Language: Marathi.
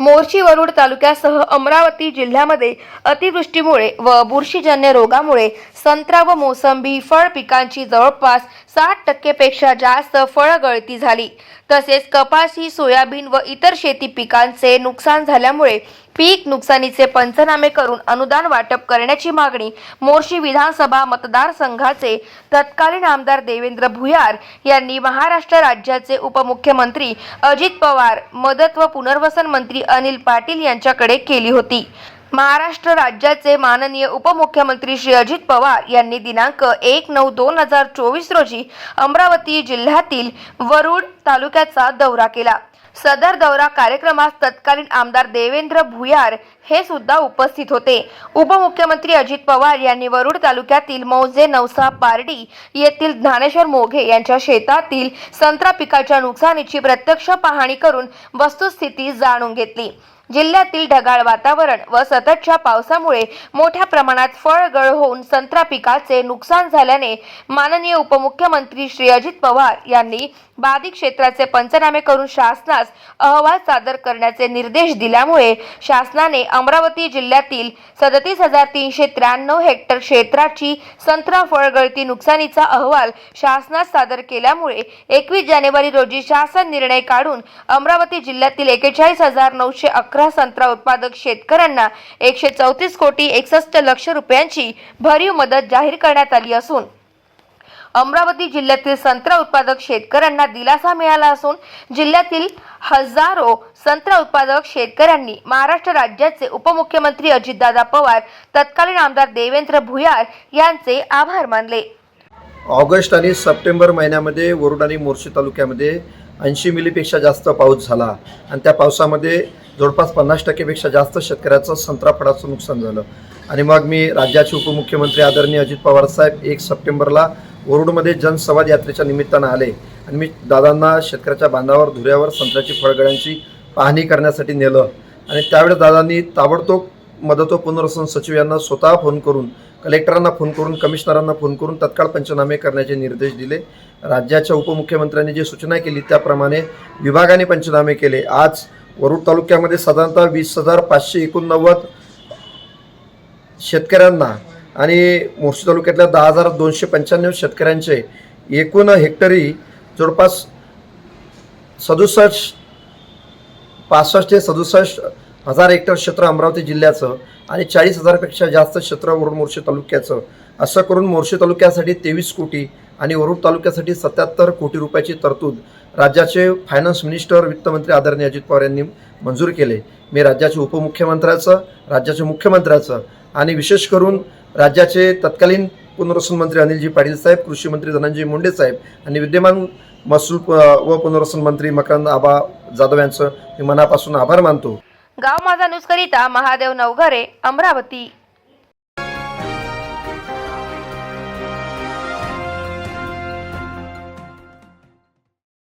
मोर्शी वरुड तालुक्यासह अमरावती जिल्ह्यामध्ये अतिवृष्टीमुळे व बुरशीजन्य रोगामुळे संत्रा व मोसंबी फळ पिकांची जवळपास साठ टक्केपेक्षा जास्त फळगळती झाली. तसेच कपाशी सोयाबीन व इतर शेती पिकांचे नुकसान झाल्यामुळे पीक नुकसानीचे पंचनामे करून अनुदान वाटप करण्याची मागणी मोर्शी विधानसभा मतदारसंघाचे तत्कालीन आमदार देवेंद्र भुयार यांनी महाराष्ट्र राज्याचे उपमुख्यमंत्री अजित पवार मदत व पुनर्वसन मंत्री अनिल पाटील यांच्याकडे केली होती. महाराष्ट्र राज्याचे माननीय उपमुख्यमंत्री श्री अजित पवार यांनी दिनांक एक नऊ दोन हजार चोवीस रोजी अमरावती जिल्ह्यातील वरुड तालुक्याचा दौरा केला. सदर दौरा कार्यक्रमास तत्कालीन आमदार देवेंद्र भुयार हे सुद्धा उपस्थित होते. उपमुख्यमंत्री अजित पवार यांनी वरुड तालुक्यातील मौजे नवसा पारडी येथील ज्ञानेश्वर मोघे यांच्या शेतातील संत्रा पिकाच्या नुकसानीची प्रत्यक्ष पाहणी करून वस्तुस्थिती जाणून घेतली. जिल्ह्यातील ढगाळ वातावरण व सततच्या पावसामुळे मोठ्या प्रमाणात फळगळ होऊन संत्रा पिकाचे नुकसान झाल्याने माननीय उपमुख्यमंत्री श्री अजित पवार यांनी बाधित क्षेत्राचे पंचनामे करून शासनास अहवाल सादर करण्याचे निर्देश दिल्यामुळे शासनाने अमरावती जिल्ह्यातील सदतीस हजार तीनशे त्र्याण्णव हेक्टर क्षेत्राची संत्रा फळगळती नुकसानीचा अहवाल शासनास सादर केल्यामुळे एकवीस जानेवारी रोजी शासन निर्णय काढून अमरावती जिल्ह्यातील एकेचाळीस हजार नऊशे अकरा संत्रा उत्पादक शेतकऱ्यांना एकशे चौतीस कोटी एकसष्ट लक्ष रुपयांची भरीव मदत जाहीर करण्यात आली असून अमरावती जिल्ह्यातील संत्रा उत्पादक शेतकऱ्यांना दिलासा मिळाला असून जिल्ह्यातील हजारो संत्रा उत्पादक शेतकऱ्यांनी महाराष्ट्र राज्याचे उपमुख्यमंत्री अजितदादा पवार तत्कालीन आमदार देवेंद्र भुयार यांचे आभार मानले. ऑगस्ट आणि सप्टेंबर महिन्यामध्ये वरुड आणि मोर्शी तालुक्यामध्ये ऐंशी मिलीपेक्षा जास्त पाऊस झाला. आणि त्या पावसामध्ये जवळपास पन्नास टक्केपेक्षा जास्त शेतकऱ्याचं संत्रा फळाचं नुकसान झालं. आणि मग मी राज्याचे उपमुख्यमंत्री आदरणीय अजित पवार साहेब एक सप्टेंबरला वरुडमध्ये जनसंवाद यात्रेच्या निमित्तानं आले. आणि मी दादांना शेतकऱ्याच्या बांधावर धुऱ्यावर संत्र्याची फळगळ्यांची पाहणी करण्यासाठी नेलं. आणि त्यावेळेस दादांनी ताबडतोब मदत व पुनर्वसन सचिव यांना स्वतः फोन करून कलेक्टरांना फोन करून कमिशनरांना फोन करून तत्काळ पंचनामे करण्याचे निर्देश दिले. राज्याच्या उपमुख्यमंत्र्यांनी जी सूचना केली त्याप्रमाणे विभागाने पंचनामे केले. आज वरुड तालुक्यामध्ये साधारणतः वीस हजार पाचशे एकोणनव्वद शेतकऱ्यांना आणि मोर्शी तालुक्यातल्या दहा हजार दोनशे पंच्याण्णव शेतकऱ्यांचे एकूण हेक्टरी जवळपास सदुसष्ट पासष्ट ते सदुसष्ट हजार हेक्टर क्षेत्र अमरावती जिल्ह्याचं आणि चाळीस हजारपेक्षा जास्त क्षेत्र वरुड मोर्शी तालुक्याचं. असं करून मोर्शी तालुक्यासाठी तेवीस कोटी आणि वरुड तालुक्यासाठी सत्याहत्तर कोटी रुपयाची तरतूद राज्याचे फायनान्स मिनिस्टर वित्तमंत्री आदरणीय अजित पवार यांनी मंजूर केले. मी राज्याचे उपमुख्यमंत्र्याचं राज्याच्या मुख्यमंत्र्याचं आणि विशेष करून राज्याचे तत्कालीन पुनर्वसन मंत्री अनिलजी पाटील साहेब कृषी मंत्री धनंजय मुंडे साहेब आणि विद्यमान महसूल व पुनर्वसन मंत्री मकरंद आबा जाधव यांचं मी मनापासून आभार मानतो. गाव माझा न्यूज करिता महादेव नवघरे अमरावती.